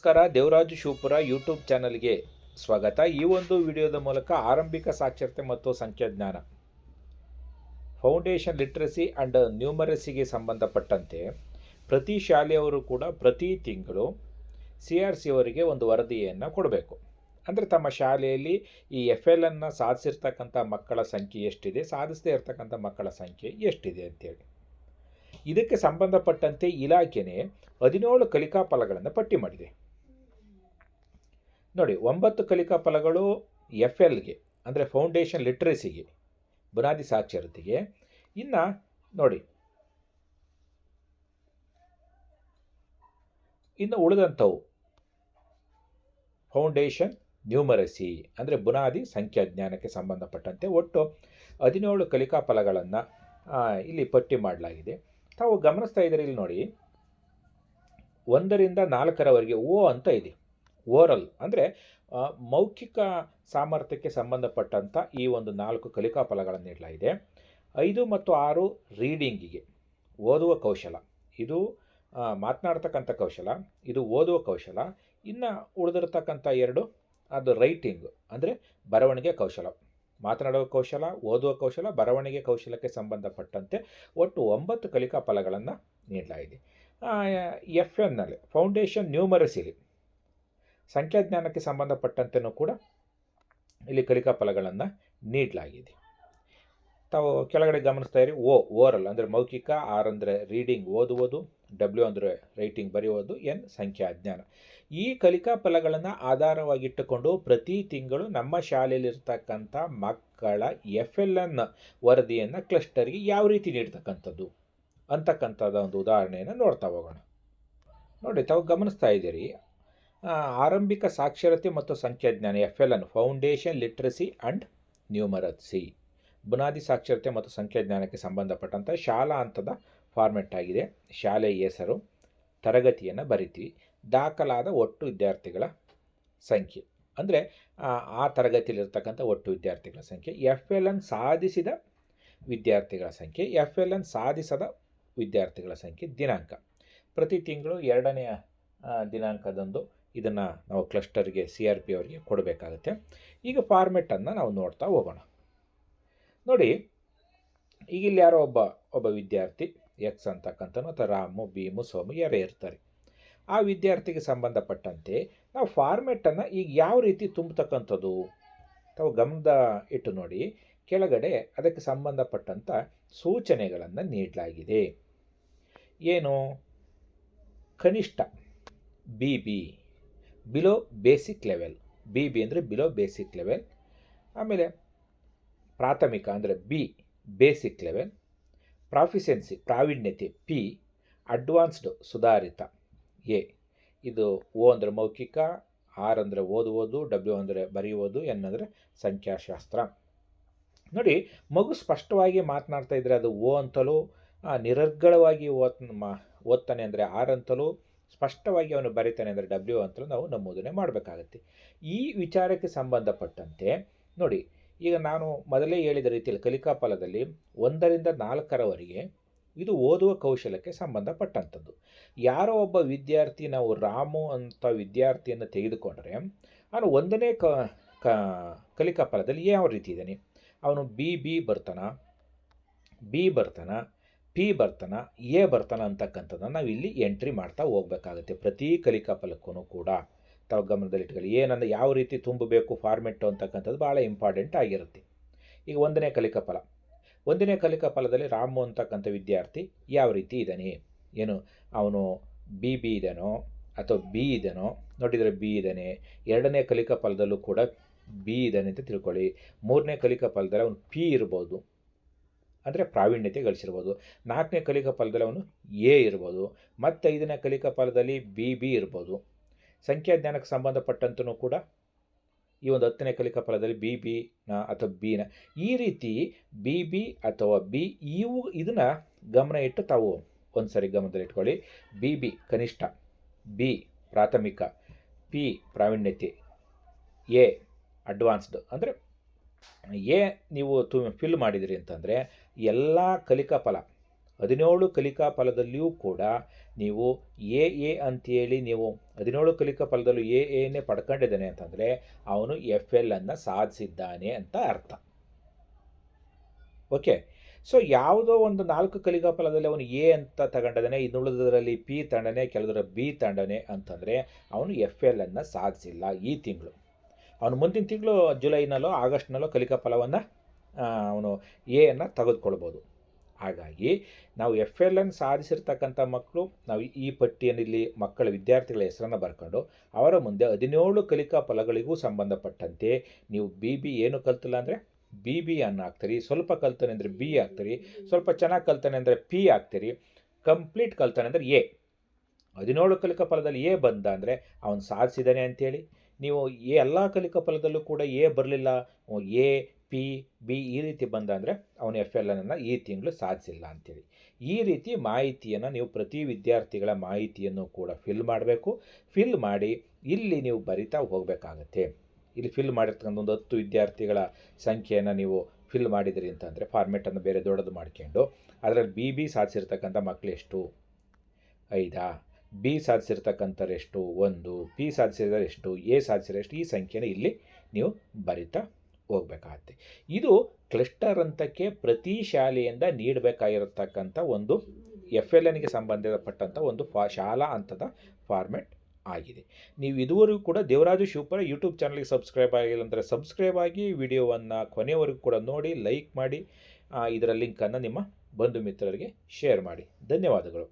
ನಮಸ್ಕಾರ, ದೇವರಾಜು ಶಿವಪುರ ಯೂಟ್ಯೂಬ್ ಚಾನಲ್ಗೆ ಸ್ವಾಗತ. ಈ ಒಂದು ವಿಡಿಯೋದ ಮೂಲಕ ಆರಂಭಿಕ ಸಾಕ್ಷರತೆ ಮತ್ತು ಸಂಖ್ಯಾಜ್ಞಾನ. ಫೌಂಡೇಶನ್ ಲಿಟ್ರಸಿ ಆ್ಯಂಡ್ ನ್ಯೂಮರಸಿಗೆ ಸಂಬಂಧಪಟ್ಟಂತೆ ಪ್ರತಿ ಶಾಲೆಯವರು ಕೂಡ ಪ್ರತಿ ತಿಂಗಳು ಸಿ ಆರ್ ಸಿ ಅವರಿಗೆ ಒಂದು ವರದಿಯನ್ನು ಕೊಡಬೇಕು. ಅಂದರೆ ತಮ್ಮ ಶಾಲೆಯಲ್ಲಿ ಈ ಎಫ್ ಎಲ್ ಅನ್ನು ಸಾಧಿಸಿರ್ತಕ್ಕಂಥ ಮಕ್ಕಳ ಸಂಖ್ಯೆ ಎಷ್ಟಿದೆ, ಸಾಧಿಸದೇ ಇರತಕ್ಕಂಥ ಮಕ್ಕಳ ಸಂಖ್ಯೆ ಎಷ್ಟಿದೆ ಅಂತೇಳಿ. ಇದಕ್ಕೆ ಸಂಬಂಧಪಟ್ಟಂತೆ ಇಲಾಖೆನೇ ಹದಿನೇಳು ಕಲಿಕಾ ಫಲಗಳನ್ನು ಪಟ್ಟಿ ಮಾಡಿದೆ. ನೋಡಿ, ಒಂಬತ್ತು ಕಲಿಕಾ ಫಲಗಳು ಎಫ್ ಎಲ್ಗೆ ಅಂದರೆ ಫೌಂಡೇಶನ್ ಲಿಟ್ರಸಿಗೆ, ಬುನಾದಿ ಸಾಕ್ಷರತೆಗೆ. ಇನ್ನು ನೋಡಿ, ಇನ್ನು ಉಳಿದಂಥವು ಫೌಂಡೇಶನ್ ನ್ಯೂಮರಸಿ, ಅಂದರೆ ಬುನಾದಿ ಸಂಖ್ಯಾಜ್ಞಾನಕ್ಕೆ ಸಂಬಂಧಪಟ್ಟಂತೆ ಒಟ್ಟು ಹದಿನೇಳು ಕಲಿಕಾ ಫಲಗಳನ್ನು ಇಲ್ಲಿ ಪಟ್ಟಿ ಮಾಡಲಾಗಿದೆ. ತಾವು ಗಮನಿಸ್ತಾ ಇದ್ದೀರಿ ಇಲ್ಲಿ ನೋಡಿ, ಒಂದರಿಂದ ನಾಲ್ಕರವರೆಗೆ ಓ ಅಂತ ಇದೆ. ಓರಲ್ ಅಂದರೆ ಮೌಖಿಕ ಸಾಮರ್ಥ್ಯಕ್ಕೆ ಸಂಬಂಧಪಟ್ಟಂಥ ಈ ಒಂದು ನಾಲ್ಕು ಕಲಿಕಾ ಫಲಗಳನ್ನು ನೀಡಲಾಗಿದೆ. ಐದು ಮತ್ತು ಆರು ರೀಡಿಂಗಿಗೆ, ಓದುವ ಕೌಶಲ. ಇದು ಮಾತನಾಡ್ತಕ್ಕಂಥ ಕೌಶಲ, ಇದು ಓದುವ ಕೌಶಲ. ಇನ್ನು ಉಳಿದಿರ್ತಕ್ಕಂಥ ಎರಡು, ಅದು ರೈಟಿಂಗ್ ಅಂದರೆ ಬರವಣಿಗೆ ಕೌಶಲ. ಮಾತನಾಡುವ ಕೌಶಲ, ಓದುವ ಕೌಶಲ, ಬರವಣಿಗೆ ಕೌಶಲಕ್ಕೆ ಸಂಬಂಧಪಟ್ಟಂತೆ ಒಟ್ಟು ಒಂಬತ್ತು ಕಲಿಕಾ ಫಲಗಳನ್ನು ನೀಡಲಾಗಿದೆ ಎಫ್ ಎನ್ನಲ್ಲಿ ಫೌಂಡೇಶನ್ ನ್ಯೂಮರಸಿಲಿ. ಸಂಖ್ಯಾಜ್ಞಾನಕ್ಕೆ ಸಂಬಂಧಪಟ್ಟಂತೆಯೂ ಕೂಡ ಇಲ್ಲಿ ಕಲಿಕಾ ಫಲಗಳನ್ನು ನೀಡಲಾಗಿದೆ. ತಾವು ಕೆಳಗಡೆ ಗಮನಿಸ್ತಾ ಇರಿ, ಓ, ಓರಲ್ ಅಂದರೆ ಮೌಖಿಕ, ಆರ್ ಅಂದರೆ ರೀಡಿಂಗ್ ಓದುವುದು, ಡಬ್ಲ್ಯೂ ಅಂದರೆ ರೈಟಿಂಗ್ ಬರೆಯುವುದು, ಎನ್ ಸಂಖ್ಯಾಜ್ಞಾನ. ಈ ಕಲಿಕಾ ಫಲಗಳನ್ನು ಆಧಾರವಾಗಿಟ್ಟುಕೊಂಡು ಪ್ರತಿ ತಿಂಗಳು ನಮ್ಮ ಶಾಲೆಯಲ್ಲಿರ್ತಕ್ಕಂಥ ಮಕ್ಕಳ ಎಫ್ ಎಲ್ ಎನ್ ವರದಿಯನ್ನು ಕ್ಲಸ್ಟರ್ಗೆ ಯಾವ ರೀತಿ ನೀಡ್ತಕ್ಕಂಥದ್ದು ಅಂತಕ್ಕಂಥದ್ದು ಒಂದು ಉದಾಹರಣೆಯನ್ನು ನೋಡ್ತಾ ಹೋಗೋಣ. ನೋಡಿ, ತಾವು ಗಮನಿಸ್ತಾ ಇದ್ದೀರಿ ಆರಂಭಿಕ ಸಾಕ್ಷರತೆ ಮತ್ತು ಸಂಖ್ಯಾಜ್ಞಾನ F L N foundation literacy and numeracy ಬುನಾದಿ ಸಾಕ್ಷರತೆ ಮತ್ತು ಸಂಖ್ಯಾಜ್ಞಾನಕ್ಕೆ ಸಂಬಂಧಪಟ್ಟಂಥ ಶಾಲಾ ಹಂತದ ಫಾರ್ಮೆಟ್ ಆಗಿದೆ. ಶಾಲೆಯ ಹೆಸರು, ತರಗತಿಯನ್ನು ಬರಿತೀವಿ. ದಾಖಲಾದ ಒಟ್ಟು ವಿದ್ಯಾರ್ಥಿಗಳ ಸಂಖ್ಯೆ. ಅಂದರೆ, ಆ ತರಗತಿಯಲ್ಲಿರ್ತಕ್ಕಂಥ ಒಟ್ಟು ವಿದ್ಯಾರ್ಥಿಗಳ ಸಂಖ್ಯೆ ಎಫ್ ಎಲ್ ಎನ್ ಸಾಧಿಸಿದ ವಿದ್ಯಾರ್ಥಿಗಳ ಸಂಖ್ಯೆ ಎಫ್ ಎಲ್ ಎನ್ ಸಾಧಿಸದ ವಿದ್ಯಾರ್ಥಿಗಳ ಸಂಖ್ಯೆ ದಿನಾಂಕ. ಪ್ರತಿ ತಿಂಗಳು ಎರಡನೆಯ ದಿನಾಂಕದಂದು ಇದನ್ನು ನಾವು ಕ್ಲಸ್ಟರ್ಗೆ ಸಿ ಆರ್ ಪಿ ಅವರಿಗೆ ಕೊಡಬೇಕಾಗತ್ತೆ. ಈಗ ಫಾರ್ಮೆಟನ್ನು ನಾವು ನೋಡ್ತಾ ಹೋಗೋಣ. ನೋಡಿ, ಈಗ ಇಲ್ಲಿ ಯಾರೋ ಒಬ್ಬ ಒಬ್ಬ ವಿದ್ಯಾರ್ಥಿ ಎಕ್ಸ್ ಅಂತಕ್ಕಂಥನು ಅಥವಾ ರಾಮು, ಭೀಮು, ಸೋಮು ಯಾರೇ ಇರ್ತಾರೆ. ಆ ವಿದ್ಯಾರ್ಥಿಗೆ ಸಂಬಂಧಪಟ್ಟಂತೆ ನಾವು ಫಾರ್ಮೆಟನ್ನು ಈಗ ಯಾವ ರೀತಿ ತುಂಬತಕ್ಕಂಥದ್ದು? ತಾವು ಗಮನದ ಇಟ್ಟು ನೋಡಿ. ಕೆಳಗಡೆ ಅದಕ್ಕೆ ಸಂಬಂಧಪಟ್ಟಂಥ ಸೂಚನೆಗಳನ್ನು ನೀಡಲಾಗಿದೆ. ಏನು? ಕನಿಷ್ಠ B B below basic level B B ಅಂದರೆ ಬಿಲೋ ಬೇಸಿಕ್ ಲೆವೆಲ್ ಆಮೇಲೆ ಪ್ರಾಥಮಿಕ ಅಂದರೆ ಬಿ ಬೇಸಿಕ್ ಲೆವೆಲ್ ಪ್ರಾಫಿಷಿಯನ್ಸಿ ಪ್ರಾವೀಣ್ಯತೆ ಪಿ ಅಡ್ವಾನ್ಸ್ಡ್ ಸುಧಾರಿತ. ಎ ಇದು ಓ ಅಂದರೆ ಮೌಖಿಕ ಆರ್ ಅಂದರೆ ಓದುವುದು ಡಬ್ಲ್ಯೂ ಅಂದರೆ ಬರೆಯುವುದು ಎನ್ ಅಂದರೆ ಸಂಖ್ಯಾಶಾಸ್ತ್ರ. ನೋಡಿ, ಮಗು ಸ್ಪಷ್ಟವಾಗಿ ಮಾತನಾಡ್ತಾ ಇದ್ದರೆ ಅದು ಓ ಅಂತಲೂ ನಿರರ್ಗಳವಾಗಿ ಓದ್ ಮಾ, ಓದ್ತಾನೆ ಅಂದರೆ ಆರ್ ಅಂತಲೂ ಸ್ಪಷ್ಟವಾಗಿ ಅವನು ಬರೀತಾನೆ ಅಂದರೆ ಡಬ್ಲ್ಯೂ ಅಂತ ನಾವು ನಮೂದನೆ ಮಾಡಬೇಕಾಗತ್ತೆ. ಈ ವಿಚಾರಕ್ಕೆ ಸಂಬಂಧಪಟ್ಟಂತೆ ನೋಡಿ, ಈಗ ನಾನು ಮೊದಲೇ ಹೇಳಿದ ರೀತಿಯಲ್ಲಿ ಕಲಿಕಾ ಫಲದಲ್ಲಿ ಒಂದರಿಂದ ನಾಲ್ಕರವರೆಗೆ ಇದು ಓದುವ ಕೌಶಲಕ್ಕೆ ಸಂಬಂಧಪಟ್ಟಂಥದ್ದು. ಯಾರೋ ಒಬ್ಬ ವಿದ್ಯಾರ್ಥಿ, ನಾವು ರಾಮು ಅಂತ ವಿದ್ಯಾರ್ಥಿಯನ್ನು ತೆಗೆದುಕೊಂಡರೆ, ಅವನು ಒಂದನೇ ಕ ಕ ಕಲಿಕಾ ಫಲದಲ್ಲಿ ಯಾವ ರೀತಿ ಇದ್ದಾನೆ? ಅವನು ಬಿ ಬಿ ಬರ್ತಾನ? ಬಿ ಬರ್ತಾನ? ಪಿ ಬರ್ತನ, ಎ ಬರ್ತನ ಅಂತಕ್ಕಂಥದ್ದನ್ನು ನಾವು ಇಲ್ಲಿ ಎಂಟ್ರಿ ಮಾಡ್ತಾ ಹೋಗ್ಬೇಕಾಗುತ್ತೆ. ಪ್ರತಿ ಕಲಿಕಾ ಫಲಕ್ಕೂ ಕೂಡ. ತಾವು ಗಮನದಲ್ಲಿಟ್ಕೊಳ್ಳಿ. ಏನಂದ್ರೆ ಯಾವ ರೀತಿ ತುಂಬಬೇಕು ಫಾರ್ಮೆಟ್ಟು ಅಂತಕ್ಕಂಥದ್ದು ಭಾಳ ಇಂಪಾರ್ಟೆಂಟ್ ಆಗಿರುತ್ತೆ. ಈಗ ಒಂದನೇ ಕಲಿಕಾ ಫಲ ಒಂದನೇ ಕಲಿಕಾ ಫಲದಲ್ಲಿ ರಾಮು ಅಂತಕ್ಕಂಥ ವಿದ್ಯಾರ್ಥಿ ಯಾವ ರೀತಿ ಇದ್ದಾನೆ? ಏನು, ಅವನು ಬಿ ಬಿ ಇದ್ದಾನೋ ಅಥವಾ ಬಿ ಇದ್ದಾನೋ? ನೋಡಿದರೆ ಬಿ ಇದ್ದಾನೆ. ಎರಡನೇ ಕಲಿಕಾ ಫಲದಲ್ಲೂ ಕೂಡ ಬಿ ಇದ್ದಾನೆ ಅಂತ ತಿಳ್ಕೊಳ್ಳಿ. ಮೂರನೇ ಕಲಿಕಾ ಫಲದಲ್ಲಿ ಅವನು ಪಿ ಇರ್ಬೋದು. ಅಂದರೆ ಪ್ರಾವೀಣ್ಯತೆ ಗಳಿಸಿರ್ಬೋದು. ನಾಲ್ಕನೇ ಕಲಿಕಾ ಫಲದಲ್ಲಿ ಅವನು ಎ ಇರ್ಬೋದು. ಮತ್ತು ಐದನೇ ಕಲಿಕಾ ಫಲದಲ್ಲಿ ಬಿ ಬಿ ಇರ್ಬೋದು. ಸಂಖ್ಯಾಜ್ಞಾನಕ್ಕೆ ಸಂಬಂಧಪಟ್ಟಂತೂ ಕೂಡ ಈ ಒಂದು ಹತ್ತನೇ ಕಲಿಕಾ ಫಲದಲ್ಲಿ ಬಿ ಬಿ ನ ಅಥವಾ ಬಿನ ಈ ರೀತಿ ಬಿ ಬಿ ಅಥವಾ ಬಿ ಇವು ಇದನ್ನು ಗಮನ ಇಟ್ಟು ತಾವು ಒಂದು ಸರಿ ಗಮನದಲ್ಲಿಟ್ಕೊಳ್ಳಿ ಬಿ ಬಿ ಕನಿಷ್ಠ, ಬಿ ಪ್ರಾಥಮಿಕ, ಪಿ ಪ್ರಾವೀಣ್ಯತೆ, ಎ ಅಡ್ವಾನ್ಸ್ಡ್ ಅಂದರೆ ಎ ನೀವು ತು ಫಿಲ್ ಮಾಡಿದಿರಿ ಅಂತಂದರೆ ಎಲ್ಲ ಕಲಿಕಾ ಫಲ, ಹದಿನೇಳು ಕಲಿಕಾ ಫಲದಲ್ಲಿಯೂ ಕೂಡ ನೀವು ಎ ಎ ಅಂತೇಳಿ ನೀವು ಹದಿನೇಳು ಕಲಿಕಾ ಫಲದಲ್ಲೂ ಎ ಎನೇ ಪಡ್ಕೊಂಡಿದ್ದಾನೆ ಅಂತಂದರೆ ಅವನು ಎಫ್, ಎಲ್ ಅನ್ನು ಸಾಧಿಸಿದ್ದಾನೆ ಅಂತ ಅರ್ಥ. ಓಕೆ, ಸೊ ಯಾವುದೋ ಒಂದು ನಾಲ್ಕು ಕಲಿಕಾ ಫಲದಲ್ಲಿ ಅವನು ಎ ಅಂತ ತಗೊಂಡಿದ್ದಾನೆ ಇನ್ನುಳಿದರಲ್ಲಿ ಪಿ ತಂಡನೆ ಕೆಲದರ ಬಿ ತಂಡನೆ ಅಂತಂದರೆ ಅವನು ಎಫ್, ಎಲ್ ಅನ್ನು ಸಾಧಿಸಿಲ್ಲ ಈ ತಿಂಗಳು. ಅವನು ಮುಂದಿನ ತಿಂಗಳು ಜುಲೈನಲ್ಲೋ ಆಗಸ್ಟ್ನಲ್ಲೋ ಕಲಿಕಾ ಫಲವನ್ನು ಅವನು ಎ ಅನ್ನು ತೆಗೆದುಕೊಳ್ಬೋದು. ಹಾಗಾಗಿ ನಾವು ಎಫ್ ಎಲ್ ಅನ್ನು ಸಾಧಿಸಿರ್ತಕ್ಕಂಥ ಮಕ್ಕಳು, ನಾವು ಈ ಪಟ್ಟಿಯನ್ನು ಇಲ್ಲಿ ಮಕ್ಕಳ ವಿದ್ಯಾರ್ಥಿಗಳ ಹೆಸರನ್ನು ಬರ್ಕೊಂಡು ಅವರ ಮುಂದೆ ಹದಿನೇಳು ಕಲಿಕಾ ಫಲಗಳಿಗೂ ಸಂಬಂಧಪಟ್ಟಂತೆ ನೀವು ಬಿ ಬಿ ಏನು ಕಲ್ತಿಲ್ಲ ಅಂದರೆ ಬಿ ಬಿ ಅನ್ನು ಹಾಕ್ತೀರಿ, ಸ್ವಲ್ಪ ಕಲ್ತಾನೆ ಅಂದರೆ ಬಿ ಹಾಕ್ತೀರಿ, ಸ್ವಲ್ಪ ಚೆನ್ನಾಗಿ ಕಲ್ತಾನೆ ಅಂದರೆ ಪಿ ಹಾಕ್ತೀರಿ ಕಂಪ್ಲೀಟ್ ಕಲ್ತಾನೆ ಅಂದರೆ ಎ ಹದಿನೇಳು ಕಲಿಕಾ ಫಲದಲ್ಲಿ ಎ ಬಂದ ಅಂದರೆ ಅವನು ಸಾಧಿಸಿದ್ದಾನೆ ಅಂತೇಳಿ. ನೀವು ಎಲ್ಲ ಕಲಿಕಾ ಫಲದಲ್ಲೂ ಕೂಡ ಎ ಬರಲಿಲ್ಲ, ಎ, ಪಿ, ಬಿ ಈ ರೀತಿ ಬಂದ ಅಂದರೆ ಅವನು ಎಫ್ ಎಲ್ ಎನ್ನ ಈ ತಿಂಗಳು ಸಾಧಿಸಿಲ್ಲ ಅಂತೇಳಿ. ಈ ರೀತಿ ಮಾಹಿತಿಯನ್ನು ನೀವು ಪ್ರತಿ ವಿದ್ಯಾರ್ಥಿಗಳ ಮಾಹಿತಿಯನ್ನು ಕೂಡ ಫಿಲ್ ಮಾಡಬೇಕು. ಫಿಲ್ ಮಾಡಿ ಇಲ್ಲಿ ನೀವು ಬರಿತಾ ಹೋಗಬೇಕಾಗತ್ತೆ. ಇಲ್ಲಿ ಫಿಲ್ ಮಾಡಿರ್ತಕ್ಕಂಥ ಒಂದು ಹತ್ತು ವಿದ್ಯಾರ್ಥಿಗಳ ಸಂಖ್ಯೆಯನ್ನು ನೀವು ಫಿಲ್ ಮಾಡಿದಿರಿ ಅಂತಂದರೆ ಫಾರ್ಮೆಟನ್ನು ಬೇರೆ ದೊಡ್ಡದು ಮಾಡ್ಕೊಂಡು ಅದರಲ್ಲಿ ಬಿ ಬಿ ಸಾಧಿಸಿರ್ತಕ್ಕಂಥ ಮಕ್ಕಳೆಷ್ಟು ಐದಾ? ಬಿ ಸಾಧಿಸಿರ್ತಕ್ಕಂಥವ್ರು ಎಷ್ಟು? ಒಂದು. ಪಿ ಸಾಧಿಸಿದರೆ ಎಷ್ಟು? ಎ ಸಾಧಿಸಿದರೆ ಎಷ್ಟು? ಈ ಸಂಖ್ಯೆನ ಇಲ್ಲಿ ನೀವು ಬರಿತಾ ಹೋಗ್ಬೇಕಾಗತ್ತೆ. ಇದು ಕ್ಲಸ್ಟರ್ ಹಂತಕ್ಕೆ ಪ್ರತಿ ಶಾಲೆಯಿಂದ ನೀಡಬೇಕಾಗಿರತಕ್ಕಂಥ ಒಂದು ಎಫ್ ಎಲ್ ಎನ್ಗೆ ಸಂಬಂಧಪಟ್ಟಂಥ ಒಂದು ಫಾ, ಶಾಲಾ ಹಂತದ ಫಾರ್ಮೆಟ್ ಆಗಿದೆ. ನೀವು ಇದುವರೆಗೂ ಕೂಡ ದೇವರಾಜು ಶಿವಪುರ ಯೂಟ್ಯೂಬ್ ಚಾನಲ್ಗೆ ಸಬ್ಸ್ಕ್ರೈಬ್ ಆಗಿಲ್ಲ ಅಂದರೆ ಸಬ್ಸ್ಕ್ರೈಬ್ ಆಗಿ ವಿಡಿಯೋವನ್ನು ಕೊನೆಯವರೆಗೂ ಕೂಡ ನೋಡಿ, ಲೈಕ್ ಮಾಡಿ ಇದರ ಲಿಂಕನ್ನು ನಿಮ್ಮ ಬಂಧು ಮಿತ್ರರಿಗೆ ಶೇರ್ ಮಾಡಿ. ಧನ್ಯವಾದಗಳು.